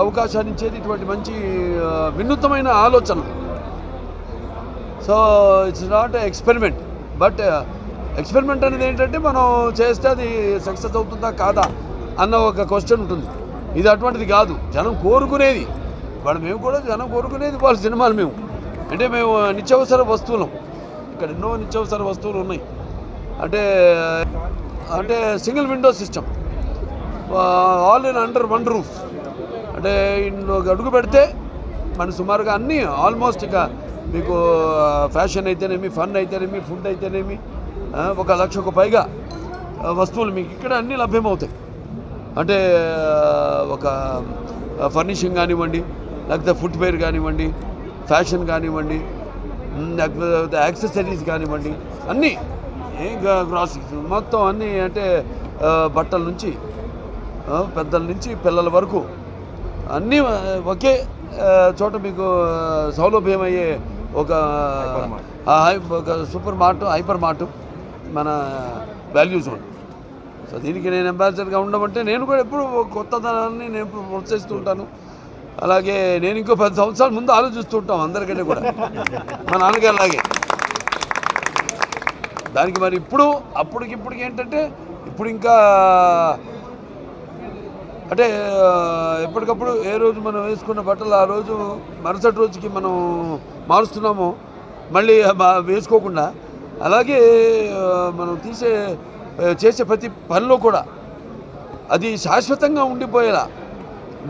అవకాశాన్ని ఇచ్చేది ఇటువంటి మంచి వినూత్నమైన ఆలోచన. So it's not experiment but experiment అనేది ఏంటంటే మనం చేస్తే అది సక్సెస్ అవుతుందా కాదా అన్న ఒక క్వశ్చన్ ఉంటుంది. ఇది అటువంటిది కాదు. జనం కోరుకునేది. వాడు మేము కూడా జనం కోరుకునేది వాళ్ళ సినిమాలు మేము. అంటే మేము నిత్యావసర వస్తువులం. ఇక్కడ ఎన్నో నిత్యావసర వస్తువులు ఉన్నాయి. అంటే అంటే single window system. All in under one roof. అంటే ఇన్ని అడుగు పెడితే మన సుమారుగా అన్నీ ఆల్మోస్ట్ ఇక మీకు ఫ్యాషన్ అయితేనేమి ఫన్ అయితేనేమి ఫుడ్ అయితేనేమి ఒక లక్షకు పైగా వస్తువులు మీకు ఇక్కడ అన్నీ లభ్యమవుతాయి. అంటే ఒక ఫర్నిషింగ్ కానివ్వండి లేకపోతే ఫుట్వేర్ కానివ్వండి ఫ్యాషన్ కానివ్వండి లేకపోతే యాక్సెసరీస్ కానివ్వండి అన్నీ ఏ గ్రాసరీస్ మొత్తం అన్నీ అంటే బట్టల నుంచి పెద్దల నుంచి పిల్లల వరకు అన్నీ ఒకే చోట మీకు సౌలభ్యమయ్యే సౌలభ్యం అయ్యే ఒక ఒక సూపర్ మార్ట్ హైపర్ మార్ట్ మన వాల్యూస్ ఉంది సో దీనికి నేను అంబాసిడర్గా ఉండమంటే నేను కూడా ఎప్పుడు కొత్తదనాన్ని నేను ఎప్పుడు ప్రోత్సహిస్తూ ఉంటాను. అలాగే నేను ఇంకో పది సంవత్సరాల ముందు ఆలోచిస్తూ ఉంటాం అందరికంటే కూడా. మా నాన్నగారు అలాగే. దానికి మరి ఇప్పుడు అప్పటికి ఏంటంటే ఇప్పుడు ఇంకా అంటే ఎప్పటికప్పుడు ఏ రోజు మనం వేసుకున్న బట్టలు ఆ రోజు మరుసటి రోజుకి మనం మారుస్తున్నాము మళ్ళీ మా- వేసుకోకుండా అలాగే మనం తీసే చేసే ప్రతి పనిలో కూడా అది శాశ్వతంగా ఉండిపోయేలా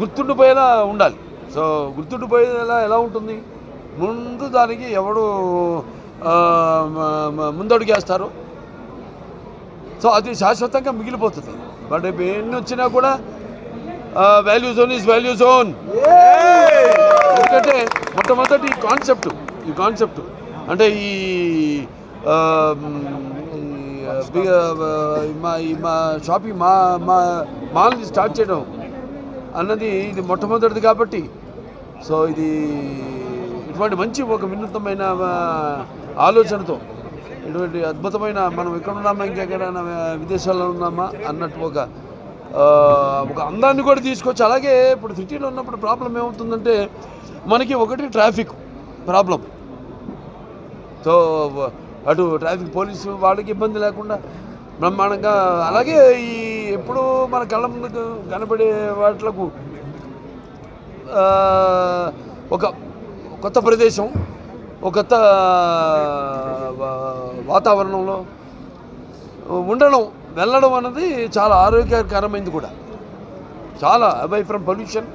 గుర్తుండిపోయేలా ఉండాలి. సో గుర్తుండిపోయేలా ఎలా ఉంటుంది? ముందు దానికి ఎవడు ముందడుగేస్తారు సో అది శాశ్వతంగా మిగిలిపోతుంది. బట్ ఇప్పుడు ఎన్ని వచ్చినా కూడా value zone is value zone ఎందుకంటే మొట్టమొదటి ఈ కాన్సెప్ట్ ఈ కాన్సెప్ట్ అంటే ఈ మ్, ఈ, మా షాపింగ్ మా మా మాల్ని స్టార్ట్ చేయడం అన్నది ఇది మొట్టమొదటిది కాబట్టి. సో ఇది ఇటువంటి మంచి ఒక వినూత్నమైన ఆలోచనతో ఇటువంటి అద్భుతమైన మనం ఎక్కడ ఉన్నామా ఇంకెక్కడైనా విదేశాల్లో ఉన్నామా అన్నట్టు ఒక ఒక అందాన్ని కూడా తీసుకొచ్చి అలాగే ఇప్పుడు సిటీలో ఉన్నప్పుడు ప్రాబ్లం ఏమవుతుందంటే మనకి ఒకటి ట్రాఫిక్ ప్రాబ్లం. సో అటు ట్రాఫిక్ పోలీసు వాళ్ళకి ఇబ్బంది లేకుండా బ్రహ్మాండంగా అలాగే ఈ ఎప్పుడు మన కళ్ళ ముందుకు కనబడే వాటిలకు ఒక కొత్త ప్రదేశం ఒక కొత్త వాతావరణంలో ఉండడం వెళ్ళడం అన్నది చాలా ఆరోగ్యకరమైంది కూడా. చాలా అవై ఫ్రమ్ పొల్యూషన్